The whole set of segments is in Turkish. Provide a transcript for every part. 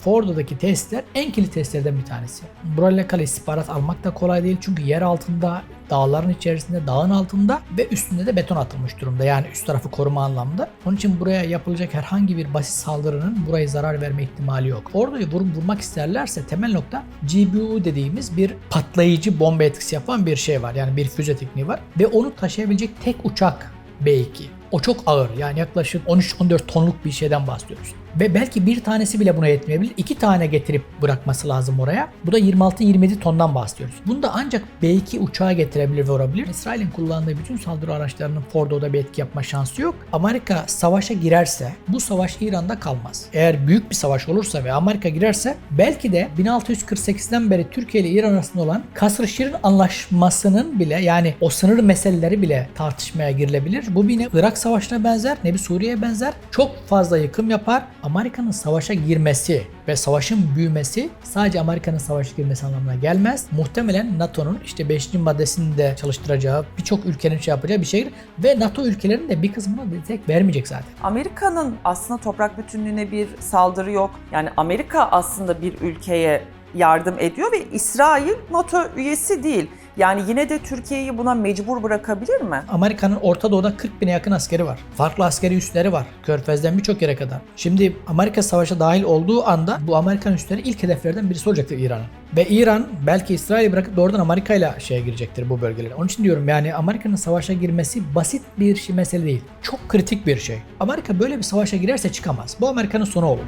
Fordo'daki testler en kilit testlerden bir tanesi. Burayla alakalı istihbarat almak da kolay değil çünkü yer altında, dağların içerisinde, dağın altında ve üstünde de beton atılmış durumda. Yani üst tarafı koruma anlamında. Onun için buraya yapılacak herhangi bir basit saldırının buraya zarar verme ihtimali yok. Fordo'yu vurup vurmak isterlerse temel nokta GBU dediğimiz bir patlayıcı bomba etkisi yapan bir şey var. Yani bir füze tekniği var ve onu taşıyabilecek tek uçak B2. O çok ağır yani yaklaşık 13-14 tonluk bir şeyden bahsediyoruz. Ve belki bir tanesi bile buna yetmeyebilir. İki tane getirip bırakması lazım oraya. Bu da 26-27 tondan bahsediyoruz. Bunu da ancak B2 uçağa getirebilir ve vurabilir. İsrail'in kullandığı bütün saldırı araçlarının Fordo'da bir etki yapma şansı yok. Amerika savaşa girerse bu savaş İran'da kalmaz. Eğer büyük bir savaş olursa ve Amerika girerse belki de 1648'den beri Türkiye ile İran arasında olan Kasr-ı Şirin anlaşmasının bile yani o sınır meseleleri bile tartışmaya girilebilir. Bu bir ne Irak savaşına benzer ne bir Suriye'ye benzer. Çok fazla yıkım yapar. Amerika'nın savaşa girmesi ve savaşın büyümesi sadece Amerika'nın savaşa girmesi anlamına gelmez. Muhtemelen NATO'nun işte 5. maddesini de çalıştıracağı, birçok ülkenin şey yapacağı bir şeydir ve NATO ülkelerinin de bir kısmına destek vermeyecek zaten. Amerika'nın aslında toprak bütünlüğüne bir saldırı yok. Yani Amerika aslında bir ülkeye yardım ediyor ve İsrail NATO üyesi değil. Yani yine de Türkiye'yi buna mecbur bırakabilir mi? Amerika'nın Orta Doğu'da 40 bine yakın askeri var. Farklı askeri üsleri var. Körfez'den birçok yere kadar. Şimdi Amerika savaşa dahil olduğu anda bu Amerikan üsleri ilk hedeflerden birisi olacaktır İran'ın. Ve İran belki İsrail'i bırakıp doğrudan Amerika ile şeye girecektir bu bölgelere. Onun için diyorum yani Amerika'nın savaşa girmesi basit bir şey mesele değil. Çok kritik bir şey. Amerika böyle bir savaşa girerse çıkamaz. Bu Amerika'nın sonu olur.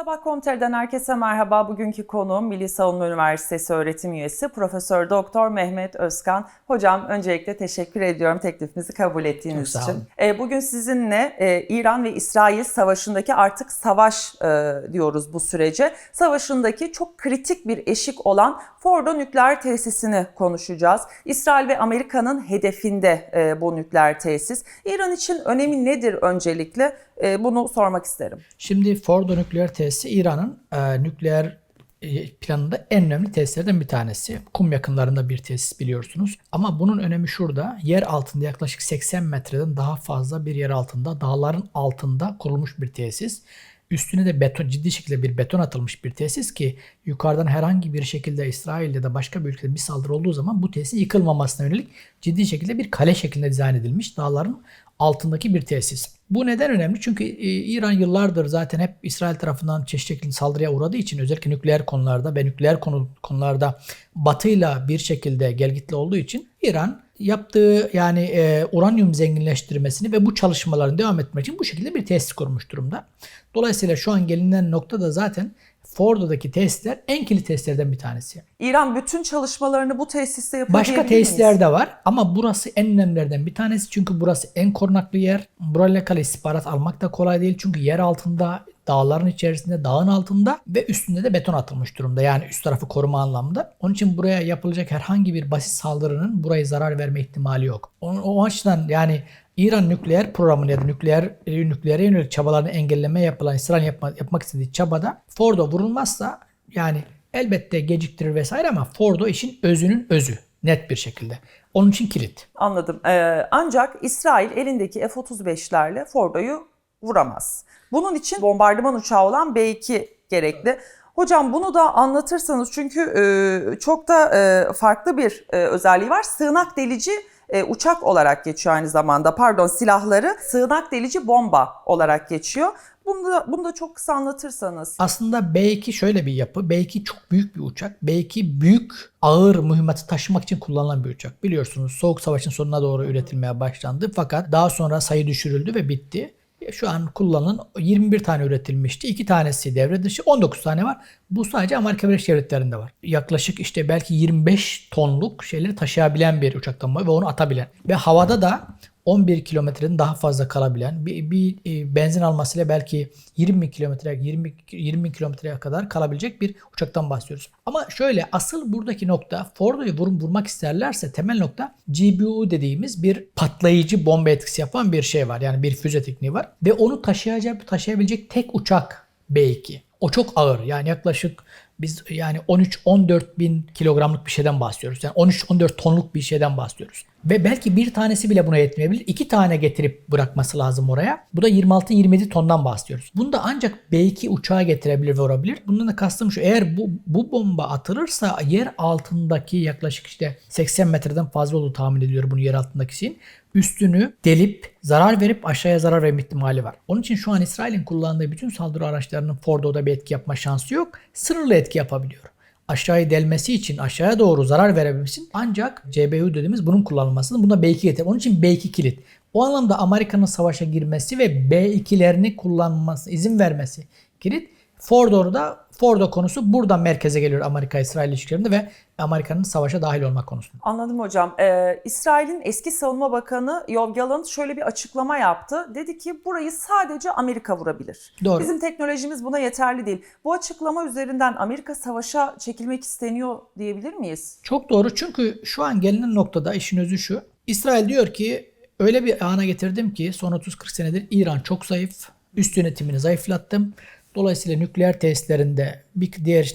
Sabah Komiter'den herkese merhaba. Bugünkü konuğum Milli Savunma Üniversitesi öğretim üyesi Profesör Doktor Mehmet Özkan. Hocam öncelikle teşekkür ediyorum teklifimizi kabul ettiğiniz Çok için. Ee, Bugün sizinle e, İran ve İsrail savaşındaki artık savaş e, diyoruz bu sürece. Savaşındaki çok kritik bir eşik olan Fordo nükleer tesisini konuşacağız. İsrail ve Amerika'nın hedefinde e, bu nükleer tesis. İran için önemi nedir öncelikle? E, Bunu sormak isterim. Şimdi Fordo nükleer tesisi İran'ın e, nükleer e, planında en önemli tesislerden bir tanesi. Kum yakınlarında bir tesis biliyorsunuz. Ama bunun önemi şurada. Yer altında yaklaşık 80 metreden daha fazla bir yer altında, dağların altında kurulmuş bir tesis. Üstüne de beton, ciddi şekilde bir beton atılmış bir tesis ki yukarıdan herhangi bir şekilde İsrail ya da başka bir ülkede bir saldırı olduğu zaman bu tesis yıkılmamasına yönelik ciddi şekilde bir kale şeklinde dizayn edilmiş dağların altındaki bir tesis. Bu neden önemli? Çünkü e, İran yıllardır zaten hep İsrail tarafından çeşitli şekilde saldırıya uğradığı için özellikle nükleer konularda ve nükleer konu, konularda batıyla bir şekilde gelgitli olduğu için İran yaptığı yani e, uranyum zenginleştirmesini ve bu çalışmaların devam etmek için bu şekilde bir tesis kurmuş durumda. Dolayısıyla şu an gelinen nokta da zaten Fordo'daki testler en kilit testlerden bir tanesi. İran bütün çalışmalarını bu tesiste yapıyor Başka tesisler de var ama burası en önemlilerden bir tanesi çünkü burası en korunaklı yer. Burayla alakalı istihbarat almak da kolay değil çünkü yer altında, dağların içerisinde, dağın altında ve üstünde de beton atılmış durumda. Yani üst tarafı koruma anlamında. Onun için buraya yapılacak herhangi bir basit saldırının buraya zarar verme ihtimali yok. O, o açıdan yani İran nükleer programını ya da nükleer e, nükleere yönelik çabalarını engelleme yapılan İsrail yapma, yapmak istediği çabada Fordo vurulmazsa yani elbette geciktirir vesaire ama Fordo işin özünün özü net bir şekilde. Onun için kilit. Anladım. Ee, ancak İsrail elindeki F-35'lerle Fordo'yu vuramaz. Bunun için bombardıman uçağı olan B-2 gerekli. Hocam bunu da anlatırsanız çünkü e, çok da e, farklı bir e, özelliği var. Sığınak delici e, uçak olarak geçiyor aynı zamanda. Pardon silahları sığınak delici bomba olarak geçiyor. Bunu da, bunu da çok kısa anlatırsanız. Aslında B2 şöyle bir yapı. B2 çok büyük bir uçak. B2 büyük ağır mühimmatı taşımak için kullanılan bir uçak. Biliyorsunuz Soğuk Savaş'ın sonuna doğru üretilmeye başlandı. Fakat daha sonra sayı düşürüldü ve bitti. Şu an kullanılan 21 tane üretilmişti. 2 tanesi devre dışı, 19 tane var. Bu sadece Amerika Birleşik Devletleri'nde var. Yaklaşık işte belki 25 tonluk şeyleri taşıyabilen bir uçaktan var ve onu atabilen. Ve havada da 11 kilometreden daha fazla kalabilen bir, bir e, benzin almasıyla belki 20 kilometre 20 20 kilometreye kadar kalabilecek bir uçaktan bahsediyoruz. Ama şöyle asıl buradaki nokta Fordo'yu vurum vurmak isterlerse temel nokta GBU dediğimiz bir patlayıcı bomba etkisi yapan bir şey var. Yani bir füze tekniği var ve onu taşıyacak taşıyabilecek tek uçak B2. O çok ağır. Yani yaklaşık biz yani 13-14 bin kilogramlık bir şeyden bahsediyoruz. Yani 13-14 tonluk bir şeyden bahsediyoruz. Ve belki bir tanesi bile buna yetmeyebilir. İki tane getirip bırakması lazım oraya. Bu da 26-27 tondan bahsediyoruz. Bunu da ancak B2 uçağı getirebilir ve vurabilir. Bundan da kastım şu. Eğer bu, bu bomba atılırsa yer altındaki yaklaşık işte 80 metreden fazla olduğu tahmin ediliyor bunu yer altındaki şeyin. Üstünü delip zarar verip aşağıya zarar verme ihtimali var. Onun için şu an İsrail'in kullandığı bütün saldırı araçlarının Fordo'da bir etki yapma şansı yok. Sınırlı etki yapabiliyor aşağıya delmesi için, aşağıya doğru zarar verebilmesi için ancak CBU dediğimiz bunun kullanılmasını buna B2 getirir. Onun için B2 kilit. O anlamda Amerika'nın savaşa girmesi ve B2'lerini kullanması, izin vermesi kilit. Fordo'da Fordo konusu buradan merkeze geliyor Amerika-İsrail ilişkilerinde ve Amerika'nın savaşa dahil olmak konusunda. Anladım hocam. Ee, İsrail'in eski savunma bakanı Yoav Gallant şöyle bir açıklama yaptı. Dedi ki burayı sadece Amerika vurabilir. Doğru. Bizim teknolojimiz buna yeterli değil. Bu açıklama üzerinden Amerika savaşa çekilmek isteniyor diyebilir miyiz? Çok doğru çünkü şu an gelinen noktada işin özü şu. İsrail diyor ki öyle bir ana getirdim ki son 30-40 senedir İran çok zayıf. Üst yönetimini zayıflattım. Dolayısıyla nükleer tesislerinde bir diğer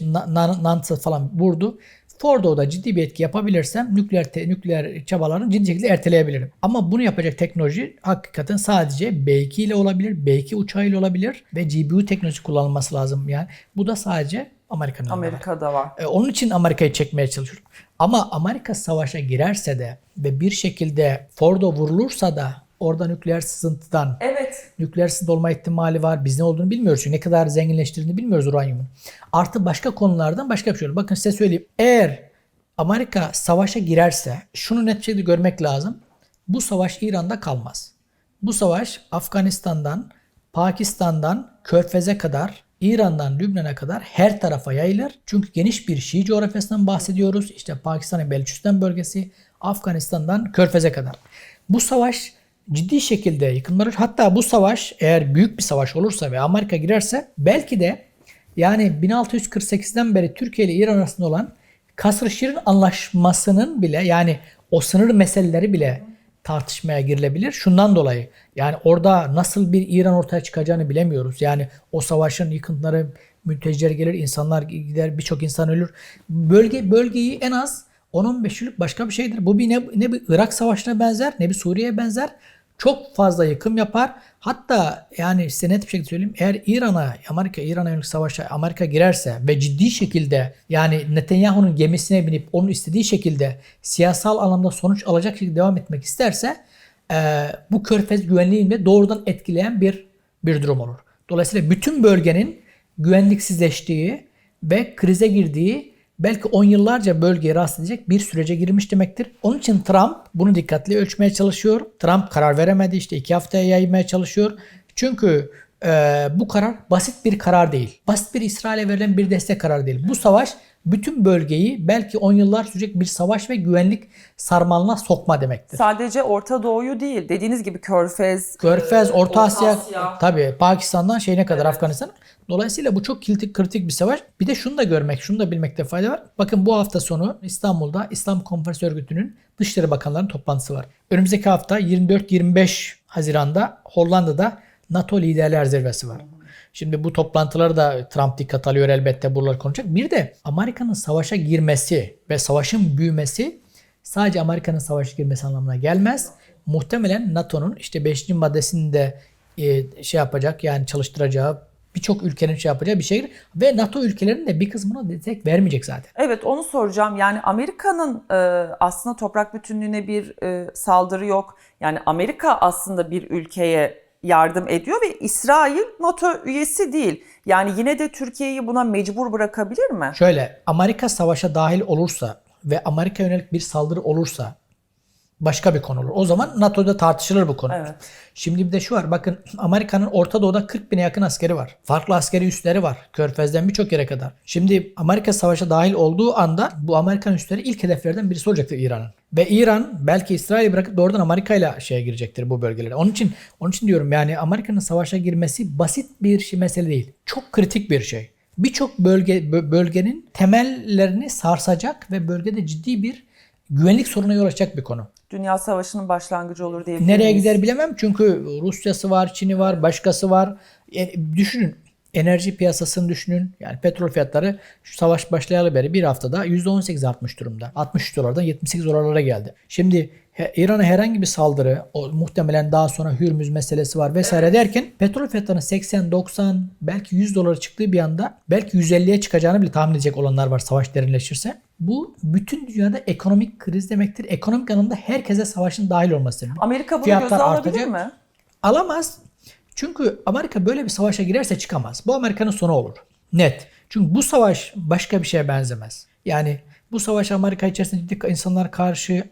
Nantes falan vurdu. Fordo'da ciddi bir etki yapabilirsem nükleer te, nükleer çabalarını ciddi şekilde erteleyebilirim. Ama bunu yapacak teknoloji hakikaten sadece B2 ile olabilir, B2 uçağı ile olabilir ve GPU teknolojisi kullanılması lazım. Yani bu da sadece Amerika'nın elinde var. Amerika'da var. E, onun için Amerika'yı çekmeye çalışıyorum. Ama Amerika savaşa girerse de ve bir şekilde Fordo vurulursa da orada nükleer sızıntıdan Evet. nükleer sızıntı olma ihtimali var. Biz ne olduğunu bilmiyoruz. Çünkü ne kadar zenginleştirdiğini bilmiyoruz uranyumun. Artı başka konulardan başka bir şey olur. Bakın size söyleyeyim. Eğer Amerika savaşa girerse şunu net bir şekilde görmek lazım. Bu savaş İran'da kalmaz. Bu savaş Afganistan'dan, Pakistan'dan Körfez'e kadar İran'dan Lübnan'a kadar her tarafa yayılır. Çünkü geniş bir Şii coğrafyasından bahsediyoruz. İşte Pakistan'ın Beluçistan bölgesi, Afganistan'dan Körfez'e kadar. Bu savaş ciddi şekilde yıkımlar. Hatta bu savaş eğer büyük bir savaş olursa ve Amerika girerse belki de yani 1648'den beri Türkiye ile İran arasında olan Kasr-ı Şirin anlaşmasının bile yani o sınır meseleleri bile tartışmaya girilebilir. Şundan dolayı yani orada nasıl bir İran ortaya çıkacağını bilemiyoruz. Yani o savaşın yıkıntıları mülteciler gelir, insanlar gider, birçok insan ölür. Bölge bölgeyi en az 10-15 yıllık başka bir şeydir. Bu bir ne, ne bir Irak savaşına benzer ne bir Suriye'ye benzer. Çok fazla yıkım yapar. Hatta yani size net bir şekilde söyleyeyim. Eğer İran'a, Amerika İran'a yönelik savaşa Amerika girerse ve ciddi şekilde yani Netanyahu'nun gemisine binip onun istediği şekilde siyasal anlamda sonuç alacak şekilde devam etmek isterse e, bu körfez güvenliğini doğrudan etkileyen bir bir durum olur. Dolayısıyla bütün bölgenin güvenliksizleştiği ve krize girdiği belki 10 yıllarca bölgeyi rahatsız edecek bir sürece girmiş demektir. Onun için Trump bunu dikkatli ölçmeye çalışıyor. Trump karar veremedi işte iki haftaya yaymaya çalışıyor. Çünkü e, bu karar basit bir karar değil. Basit bir İsrail'e verilen bir destek kararı değil. Bu savaş bütün bölgeyi belki 10 yıllar sürecek bir savaş ve güvenlik sarmalına sokma demektir. Sadece Orta Doğu'yu değil dediğiniz gibi Körfez, Körfez, Orta, Orta Asya, Asya. tabii Pakistan'dan şeyine kadar Afganistan. Dolayısıyla bu çok kritik, kritik bir savaş. Bir de şunu da görmek, şunu da bilmekte fayda var. Bakın bu hafta sonu İstanbul'da İslam Konferans Örgütü'nün Dışişleri Bakanlarının toplantısı var. Önümüzdeki hafta 24-25 Haziran'da Hollanda'da NATO Liderler Zirvesi var. Şimdi bu toplantıları da Trump dikkat alıyor elbette buraları konuşacak. Bir de Amerika'nın savaşa girmesi ve savaşın büyümesi sadece Amerika'nın savaşa girmesi anlamına gelmez. Muhtemelen NATO'nun işte 5. maddesinde e, şey yapacak yani çalıştıracağı birçok ülkenin şey yapacağı bir şey ve NATO ülkelerinin de bir kısmına destek vermeyecek zaten. Evet onu soracağım. Yani Amerika'nın e, aslında toprak bütünlüğüne bir e, saldırı yok. Yani Amerika aslında bir ülkeye yardım ediyor ve İsrail NATO üyesi değil. Yani yine de Türkiye'yi buna mecbur bırakabilir mi? Şöyle Amerika savaşa dahil olursa ve Amerika yönelik bir saldırı olursa başka bir konu olur. O zaman NATO'da tartışılır bu konu. Evet. Şimdi bir de şu var. Bakın Amerika'nın Orta Doğu'da 40 bine yakın askeri var. Farklı askeri üsleri var. Körfez'den birçok yere kadar. Şimdi Amerika savaşa dahil olduğu anda bu Amerikan üsleri ilk hedeflerden birisi olacaktır İran'ın. Ve İran belki İsrail'i bırakıp doğrudan Amerika ile şeye girecektir bu bölgelere. Onun için onun için diyorum yani Amerika'nın savaşa girmesi basit bir şey mesele değil. Çok kritik bir şey. Birçok bölge bö- bölgenin temellerini sarsacak ve bölgede ciddi bir güvenlik sorununa yol açacak bir konu. Dünya Savaşı'nın başlangıcı olur diye. Nereye gider bilemem çünkü Rusya'sı var, Çin'i var, başkası var. E, düşünün enerji piyasasını düşünün. Yani petrol fiyatları şu savaş başlayalı beri bir haftada %18 artmış durumda. 60 dolardan 78 dolarlara geldi. Şimdi İran'a herhangi bir saldırı, o muhtemelen daha sonra Hürmüz meselesi var vesaire derken petrol fiyatlarının 80, 90 belki 100 dolara çıktığı bir anda belki 150'ye çıkacağını bile tahmin edecek olanlar var savaş derinleşirse. Bu bütün dünyada ekonomik kriz demektir. Ekonomik anlamda herkese savaşın dahil olması. Amerika bunu Fiyatlar göze alabilir artacak. mi? Alamaz. Çünkü Amerika böyle bir savaşa girerse çıkamaz. Bu Amerika'nın sonu olur. Net. Çünkü bu savaş başka bir şeye benzemez. Yani bu savaş Amerika içerisinde insanlar karşı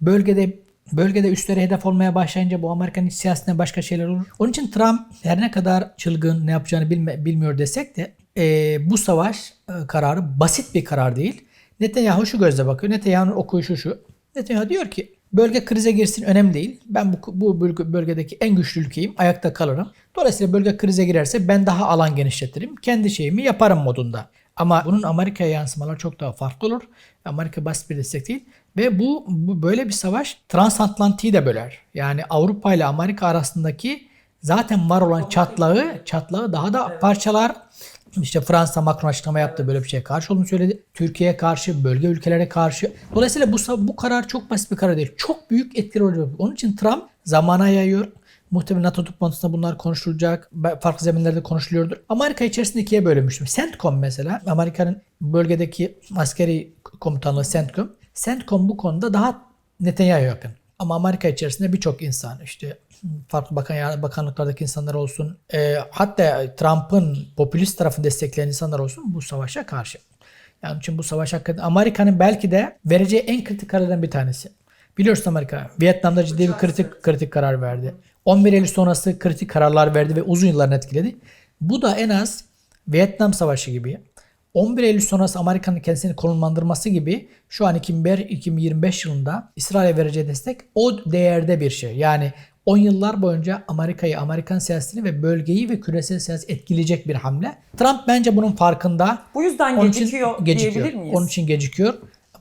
bölgede bölgede üstleri hedef olmaya başlayınca bu Amerika'nın iç siyasetine başka şeyler olur. Onun için Trump her ne kadar çılgın ne yapacağını bilme, bilmiyor desek de e, bu savaş e, kararı basit bir karar değil. Netanyahu şu gözle bakıyor. Netanyahu'nun okuyuşu şu. Netanyahu diyor ki bölge krize girsin önemli değil. Ben bu, bu bölge- bölgedeki en güçlü ülkeyim. Ayakta kalırım. Dolayısıyla bölge krize girerse ben daha alan genişletirim. Kendi şeyimi yaparım modunda. Ama bunun Amerika'ya yansımaları çok daha farklı olur. Amerika basit bir destek değil. Ve bu, bu böyle bir savaş transatlantiği de böler. Yani Avrupa ile Amerika arasındaki zaten var olan çatlağı, çatlağı daha da parçalar. İşte Fransa Macron açıklama yaptı böyle bir şeye karşı olduğunu söyledi. Türkiye'ye karşı, bölge ülkelere karşı. Dolayısıyla bu bu karar çok basit bir karar değil. Çok büyük etkileri olacak. Onun için Trump zamana yayıyor. Muhtemelen NATO toplantısında bunlar konuşulacak. Farklı zeminlerde konuşuluyordur. Amerika içerisinde ikiye bölünmüştür. CENTCOM mesela Amerika'nın bölgedeki askeri komutanlığı CENTCOM. CENTCOM bu konuda daha Netanyahu'ya yakın. Ama Amerika içerisinde birçok insan işte farklı bakan bakanlıklardaki insanlar olsun e, hatta Trump'ın popülist tarafını destekleyen insanlar olsun bu savaşa karşı. Yani için bu savaş hakikaten Amerika'nın belki de vereceği en kritik kararlardan bir tanesi. Biliyorsun Amerika Vietnam'da ciddi bir kritik kritik karar verdi. 11 Eylül sonrası kritik kararlar verdi ve uzun yıllarını etkiledi. Bu da en az Vietnam Savaşı gibi 11 Eylül sonrası Amerika'nın kendisini konumlandırması gibi şu an 2021 2025 yılında İsrail'e vereceği destek o değerde bir şey. Yani 10 yıllar boyunca Amerika'yı, Amerikan siyasetini ve bölgeyi ve küresel siyaset etkileyecek bir hamle. Trump bence bunun farkında. Bu yüzden Onun için gecikiyor, gecikiyor. diyebilir miyiz? Onun için gecikiyor.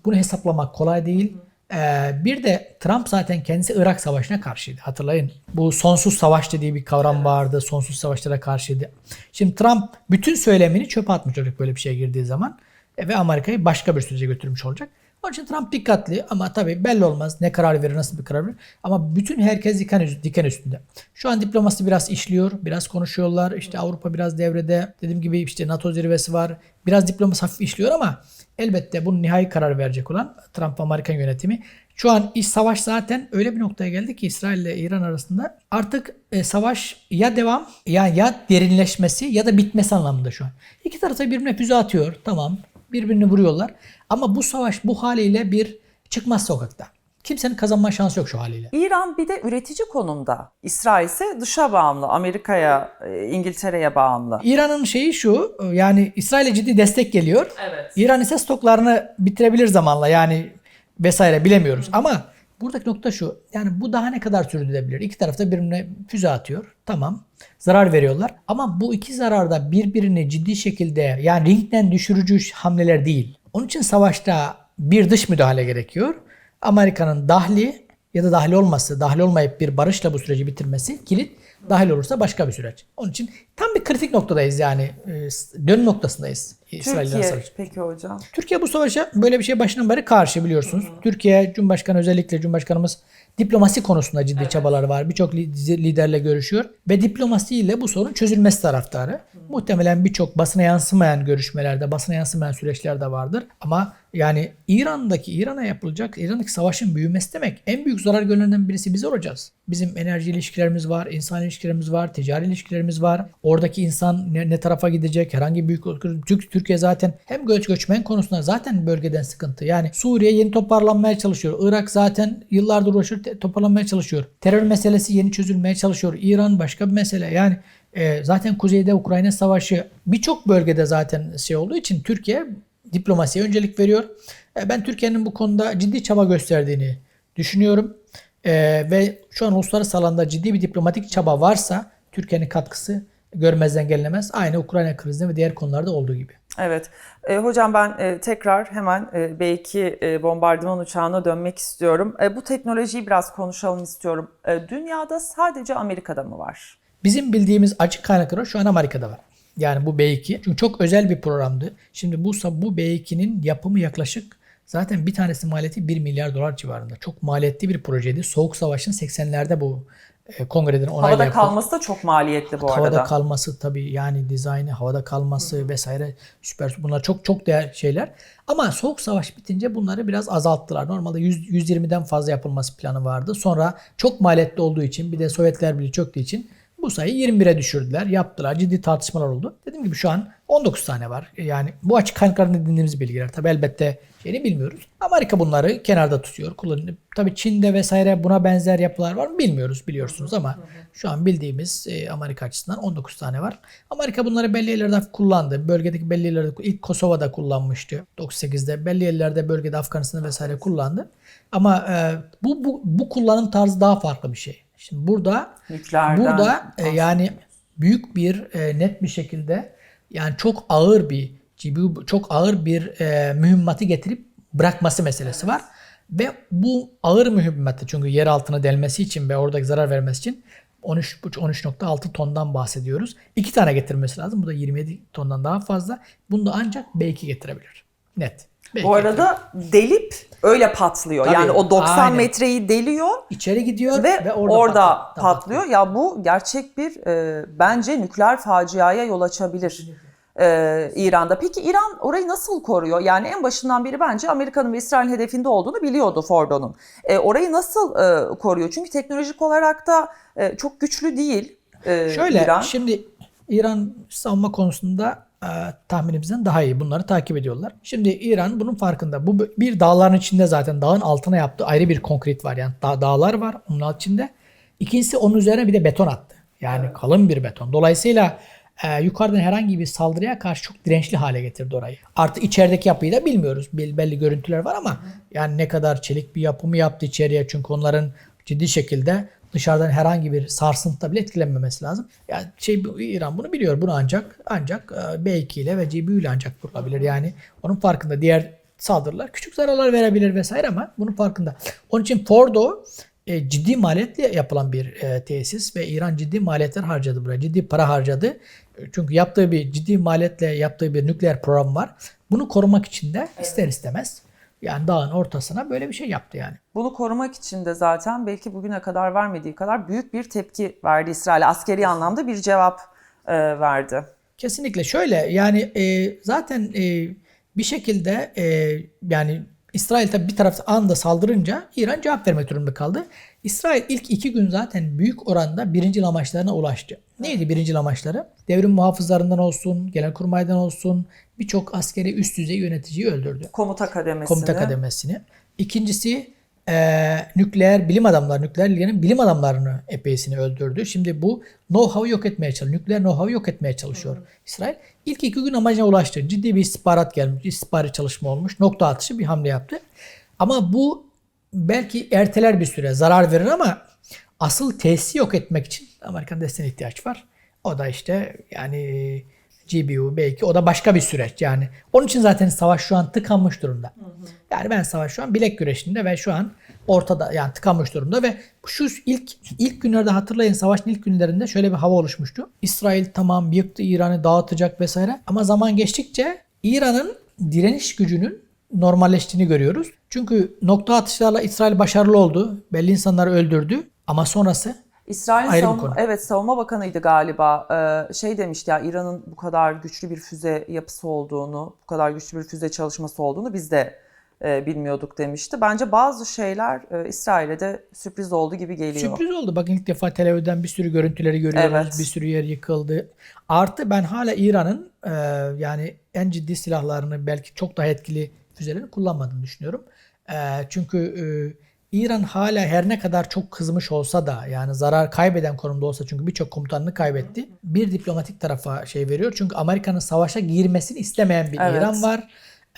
Bunu hesaplamak kolay değil. Ee, bir de Trump zaten kendisi Irak Savaşı'na karşıydı. Hatırlayın. Bu sonsuz savaş dediği bir kavram vardı. Sonsuz savaşlara karşıydı. Şimdi Trump bütün söylemini çöpe atmış olacak böyle bir şeye girdiği zaman. E, ve Amerika'yı başka bir sürece götürmüş olacak. Onun için Trump dikkatli ama tabii belli olmaz ne karar verir, nasıl bir karar verir. Ama bütün herkes diken, diken üstünde. Şu an diplomasi biraz işliyor, biraz konuşuyorlar. İşte Avrupa biraz devrede. Dediğim gibi işte NATO zirvesi var. Biraz diplomasi hafif işliyor ama elbette bunun nihai karar verecek olan Trump ve Amerikan yönetimi. Şu an iş savaş zaten öyle bir noktaya geldi ki İsrail ile İran arasında artık e, savaş ya devam ya ya derinleşmesi ya da bitmesi anlamında şu an. İki taraf birbirine füze atıyor. Tamam birbirini vuruyorlar. Ama bu savaş bu haliyle bir çıkmaz sokakta. Kimsenin kazanma şansı yok şu haliyle. İran bir de üretici konumda. İsrail ise dışa bağımlı. Amerika'ya, e, İngiltere'ye bağımlı. İran'ın şeyi şu yani İsrail'e ciddi destek geliyor. Evet. İran ise stoklarını bitirebilir zamanla yani vesaire bilemiyoruz. Ama buradaki nokta şu yani bu daha ne kadar sürdürülebilir? İki tarafta birbirine füze atıyor. Tamam zarar veriyorlar. Ama bu iki zarar da birbirini ciddi şekilde yani ringden düşürücü hamleler değil. Onun için savaşta bir dış müdahale gerekiyor. Amerika'nın dahli ya da dahil olması, dahil olmayıp bir barışla bu süreci bitirmesi kilit. Dahil olursa başka bir süreç. Onun için tam bir kritik noktadayız yani. E, Dönüm noktasındayız. İle Türkiye savaş. peki hocam. Türkiye bu savaşa böyle bir şey başından beri karşı biliyorsunuz. Türkiye Cumhurbaşkanı özellikle Cumhurbaşkanımız diplomasi konusunda ciddi çabaları var. Birçok li- liderle görüşüyor ve diplomasiyle bu sorun çözülmesi taraftarı. Muhtemelen birçok basına yansımayan görüşmelerde, basına yansımayan süreçler de vardır. Ama yani İran'daki İran'a yapılacak İran'daki savaşın büyümesi demek en büyük zarar görenlerden birisi biz olacağız. Bizim enerji ilişkilerimiz var, insan ilişkilerimiz var, ticari ilişkilerimiz var. Oradaki insan ne, ne tarafa gidecek? Herhangi büyük Türk Türkiye zaten hem göç göçmen konusunda zaten bölgeden sıkıntı. Yani Suriye yeni toparlanmaya çalışıyor. Irak zaten yıllardır uğraşıyor, toparlanmaya çalışıyor. Terör meselesi yeni çözülmeye çalışıyor. İran başka bir mesele. Yani e, zaten kuzeyde Ukrayna savaşı birçok bölgede zaten şey olduğu için Türkiye diplomasiye öncelik veriyor. E, ben Türkiye'nin bu konuda ciddi çaba gösterdiğini düşünüyorum. E, ve şu an uluslararası alanda ciddi bir diplomatik çaba varsa Türkiye'nin katkısı görmezden gelinemez. Aynı Ukrayna krizinde ve diğer konularda olduğu gibi. Evet. E, hocam ben e, tekrar hemen e, B2 e, bombardıman uçağına dönmek istiyorum. E, bu teknolojiyi biraz konuşalım istiyorum. E, dünyada sadece Amerika'da mı var? Bizim bildiğimiz açık kaynaklar şu an Amerika'da var. Yani bu B2. Çünkü çok özel bir programdı. Şimdi bu bu B2'nin yapımı yaklaşık Zaten bir tanesi maliyeti 1 milyar dolar civarında. Çok maliyetli bir projeydi. Soğuk Savaş'ın 80'lerde bu e, kongreden onayla Havada yapıldı. kalması da çok maliyetli bu havada arada. kalması tabii yani dizaynı, havada kalması vesaire süper bunlar çok çok değer şeyler. Ama soğuk savaş bitince bunları biraz azalttılar. Normalde 100, 120'den fazla yapılması planı vardı. Sonra çok maliyetli olduğu için bir de Sovyetler Birliği çöktüğü için bu sayıyı 21'e düşürdüler. Yaptılar. Ciddi tartışmalar oldu. Dediğim gibi şu an 19 tane var. Yani bu açık kaynaklardan edindiğimiz bilgiler. Tabii elbette şeyini bilmiyoruz. Amerika bunları kenarda tutuyor. Kullanıyor. Tabii Çin'de vesaire buna benzer yapılar var mı bilmiyoruz biliyorsunuz ama şu an bildiğimiz e, Amerika açısından 19 tane var. Amerika bunları belli yerlerde kullandı. Bölgedeki belli yerlerde ilk Kosova'da kullanmıştı. 98'de belli yerlerde bölgede Afganistan'da vesaire kullandı. Ama e, bu, bu bu kullanım tarzı daha farklı bir şey. Şimdi burada Nükleerden. Burada e, yani büyük bir e, net bir şekilde yani çok ağır bir çok ağır bir e, mühimmatı getirip bırakması meselesi var. Ve bu ağır mühimmatı çünkü yer altına delmesi için ve oradaki zarar vermesi için 13 13.6 tondan bahsediyoruz. İki tane getirmesi lazım. Bu da 27 tondan daha fazla. Bunu da ancak B2 getirebilir. Net. B2 Bu arada delip öyle patlıyor. Tabii, yani o 90 aynen. metreyi deliyor içeri gidiyor ve, ve, orada, orada, pat- patlıyor. Ya bu gerçek bir e, bence nükleer faciaya yol açabilir. e, İran'da. Peki İran orayı nasıl koruyor? Yani en başından beri bence Amerika'nın ve İsrail'in hedefinde olduğunu biliyordu Fordo'nun. E, orayı nasıl e, koruyor? Çünkü teknolojik olarak da e, çok güçlü değil e, Şöyle İran. şimdi İran savunma konusunda e, tahminimizden daha iyi. Bunları takip ediyorlar. Şimdi İran bunun farkında. Bu bir dağların içinde zaten dağın altına yaptığı ayrı bir konkret var. Yani dağ, dağlar var onun içinde. İkincisi onun üzerine bir de beton attı. Yani kalın bir beton. Dolayısıyla e, yukarıdan herhangi bir saldırıya karşı çok dirençli hale getirdi orayı. Artı içerideki yapıyı da bilmiyoruz. Bel- belli görüntüler var ama yani ne kadar çelik bir yapı mı yaptı içeriye çünkü onların ciddi şekilde dışarıdan herhangi bir sarsıntıda bile etkilenmemesi lazım. Yani şey İran bunu biliyor. Bunu ancak ancak e, B2 ile ve GBU ile ancak kurulabilir. Yani onun farkında diğer saldırılar küçük zararlar verebilir vesaire ama bunun farkında. Onun için Fordo e, ciddi maliyetle yapılan bir e, tesis ve İran ciddi maliyetler harcadı buraya. Ciddi para harcadı. E, Çünkü yaptığı bir ciddi maliyetle yaptığı bir nükleer program var. Bunu korumak için de ister istemez yani dağın ortasına böyle bir şey yaptı yani. Bunu korumak için de zaten belki bugüne kadar vermediği kadar büyük bir tepki verdi İsrail. Askeri anlamda bir cevap e, verdi. Kesinlikle şöyle yani e, zaten e, bir şekilde e, yani İsrail tabi bir tarafta anda saldırınca İran cevap vermek durumunda kaldı. İsrail ilk iki gün zaten büyük oranda birinci amaçlarına ulaştı. Neydi birinci amaçları? Devrim muhafızlarından olsun, genelkurmaydan olsun birçok askeri üst düzey yöneticiyi öldürdü. Komuta kademesini. Komuta kademesini. İkincisi e, nükleer bilim adamları, nükleer ilginin bilim adamlarını epeysini öldürdü. Şimdi bu know-how'u yok etmeye çalışıyor. Nükleer know-how'u yok etmeye çalışıyor İsrail. İlk iki gün amacına ulaştı. Ciddi bir istihbarat gelmiş, istihbari çalışma olmuş. Nokta atışı bir hamle yaptı. Ama bu belki erteler bir süre zarar verir ama asıl tesisi yok etmek için Amerikan desteğine ihtiyaç var. O da işte yani GBU belki o da başka bir süreç yani. Onun için zaten savaş şu an tıkanmış durumda. Yani ben savaş şu an bilek güreşinde ve şu an ortada yani tıkanmış durumda ve şu ilk ilk günlerde hatırlayın savaşın ilk günlerinde şöyle bir hava oluşmuştu. İsrail tamam yıktı İran'ı dağıtacak vesaire ama zaman geçtikçe İran'ın direniş gücünün normalleştiğini görüyoruz. Çünkü nokta atışlarla İsrail başarılı oldu. Belli insanları öldürdü ama sonrası İsrail'in Ayrı savunma, evet savunma bakanıydı galiba. Ee, şey demişti ya İran'ın bu kadar güçlü bir füze yapısı olduğunu, bu kadar güçlü bir füze çalışması olduğunu biz de e, bilmiyorduk demişti. Bence bazı şeyler e, İsrail'e de sürpriz oldu gibi geliyor. Sürpriz oldu. Bakın ilk defa Tel Aviv'den bir sürü görüntüleri görüyoruz. Evet. Bir sürü yer yıkıldı. Artı ben hala İran'ın e, yani en ciddi silahlarını belki çok daha etkili füzelerini kullanmadığını düşünüyorum. E, çünkü e, İran hala her ne kadar çok kızmış olsa da yani zarar kaybeden konumda olsa çünkü birçok komutanını kaybetti. Bir diplomatik tarafa şey veriyor. Çünkü Amerika'nın savaşa girmesini istemeyen bir Evet. İran var.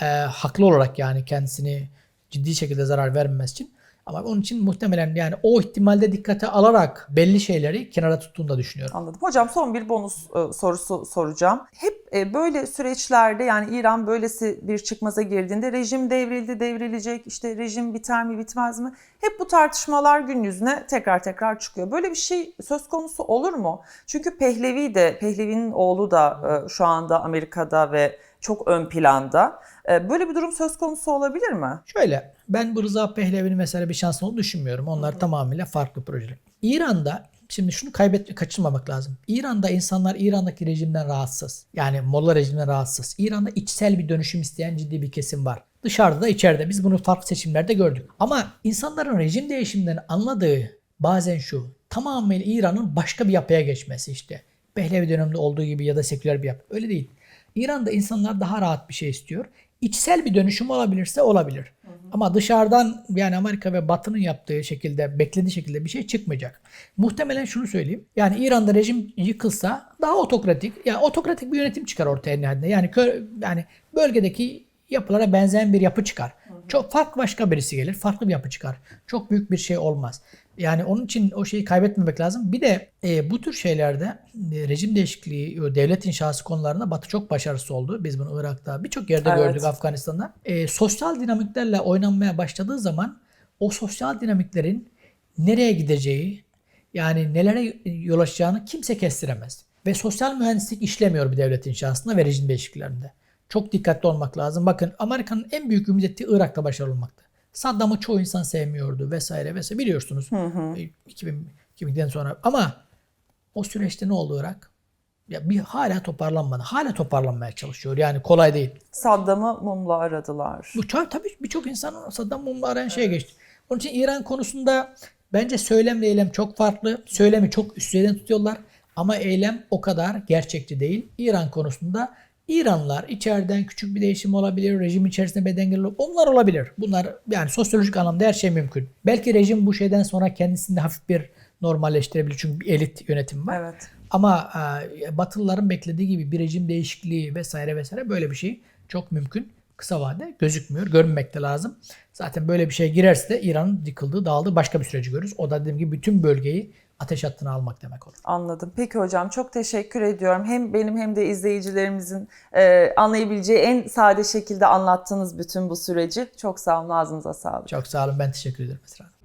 E, haklı olarak yani kendisini ciddi şekilde zarar vermemesi için. Ama onun için muhtemelen yani o ihtimalde dikkate alarak belli şeyleri kenara tuttuğunu da düşünüyorum. Anladım. Hocam son bir bonus e, sorusu soracağım. Hep e, böyle süreçlerde yani İran böylesi bir çıkmaza girdiğinde rejim devrildi, devrilecek, işte rejim biter mi, bitmez mi? Hep bu tartışmalar gün yüzüne tekrar tekrar çıkıyor. Böyle bir şey söz konusu olur mu? Çünkü Pehlevi de, Pehlevi'nin oğlu da e, şu anda Amerika'da ve çok ön planda. E, böyle bir durum söz konusu olabilir mi? Şöyle ben bu Rıza Pehlevi'nin mesela bir şansı olduğunu düşünmüyorum. Onlar tamamıyla farklı projeler. İran'da şimdi şunu kaybet kaçırmamak lazım. İran'da insanlar İran'daki rejimden rahatsız. Yani Molla rejiminden rahatsız. İran'da içsel bir dönüşüm isteyen ciddi bir kesim var. Dışarıda da içeride. Biz bunu farklı seçimlerde gördük. Ama insanların rejim değişiminden anladığı bazen şu. Tamamıyla İran'ın başka bir yapıya geçmesi işte. Pehlevi döneminde olduğu gibi ya da seküler bir yapı. Öyle değil. İran'da insanlar daha rahat bir şey istiyor. İçsel bir dönüşüm olabilirse olabilir. Ama dışarıdan yani Amerika ve Batı'nın yaptığı şekilde, beklediği şekilde bir şey çıkmayacak. Muhtemelen şunu söyleyeyim. Yani İran'da rejim yıkılsa daha otokratik, yani otokratik bir yönetim çıkar ortaya nihayetinde. Yani kö, yani bölgedeki yapılara benzeyen bir yapı çıkar. Çok farklı başka birisi gelir, farklı bir yapı çıkar. Çok büyük bir şey olmaz. Yani onun için o şeyi kaybetmemek lazım. Bir de e, bu tür şeylerde e, rejim değişikliği, devlet inşası konularında Batı çok başarısız oldu. Biz bunu Irak'ta birçok yerde Evet. gördük Afganistan'da. E, sosyal dinamiklerle oynanmaya başladığı zaman o sosyal dinamiklerin nereye gideceği yani nelere yol açacağını kimse kestiremez. Ve sosyal mühendislik işlemiyor bir devlet inşasında ve rejim değişikliklerinde. Çok dikkatli olmak lazım. Bakın Amerika'nın en büyük ümit ettiği Irak'ta başarılı olmaktı. Saddam'ı çoğu insan sevmiyordu vesaire vesaire biliyorsunuz. E, 2000, 2000'den sonra ama o süreçte ne oldu Irak? Ya bir hala toparlanmadı. Hala toparlanmaya çalışıyor. Yani kolay değil. Saddam'ı mumla aradılar. Bu çok tabii birçok insan Saddam mumla arayan şeye geçti. Onun için İran konusunda bence söylemle eylem çok farklı. Söylemi çok üst düzeyden tutuyorlar ama eylem o kadar gerçekçi değil. İran konusunda İranlılar içeriden küçük bir değişim olabilir, rejim içerisinde bir dengeli onlar olabilir. Bunlar yani sosyolojik anlamda her şey mümkün. Belki rejim bu şeyden sonra kendisini hafif bir normalleştirebilir çünkü bir elit yönetim var. Evet. Ama e, Batılıların beklediği gibi bir rejim değişikliği vesaire vesaire böyle bir şey çok mümkün. Kısa vade gözükmüyor. Görünmek de lazım. Zaten böyle bir şey girerse de İran'ın yıkıldığı, dağıldığı başka bir süreci görürüz. O da dediğim gibi bütün bölgeyi ateş hattına almak demek olur. Anladım. Peki hocam çok teşekkür ediyorum. Hem benim hem de izleyicilerimizin e, anlayabileceği en sade şekilde anlattığınız bütün bu süreci. Çok sağ olun. Ağzınıza sağlık. Çok sağ olun. Ben teşekkür ederim Esra Hanım.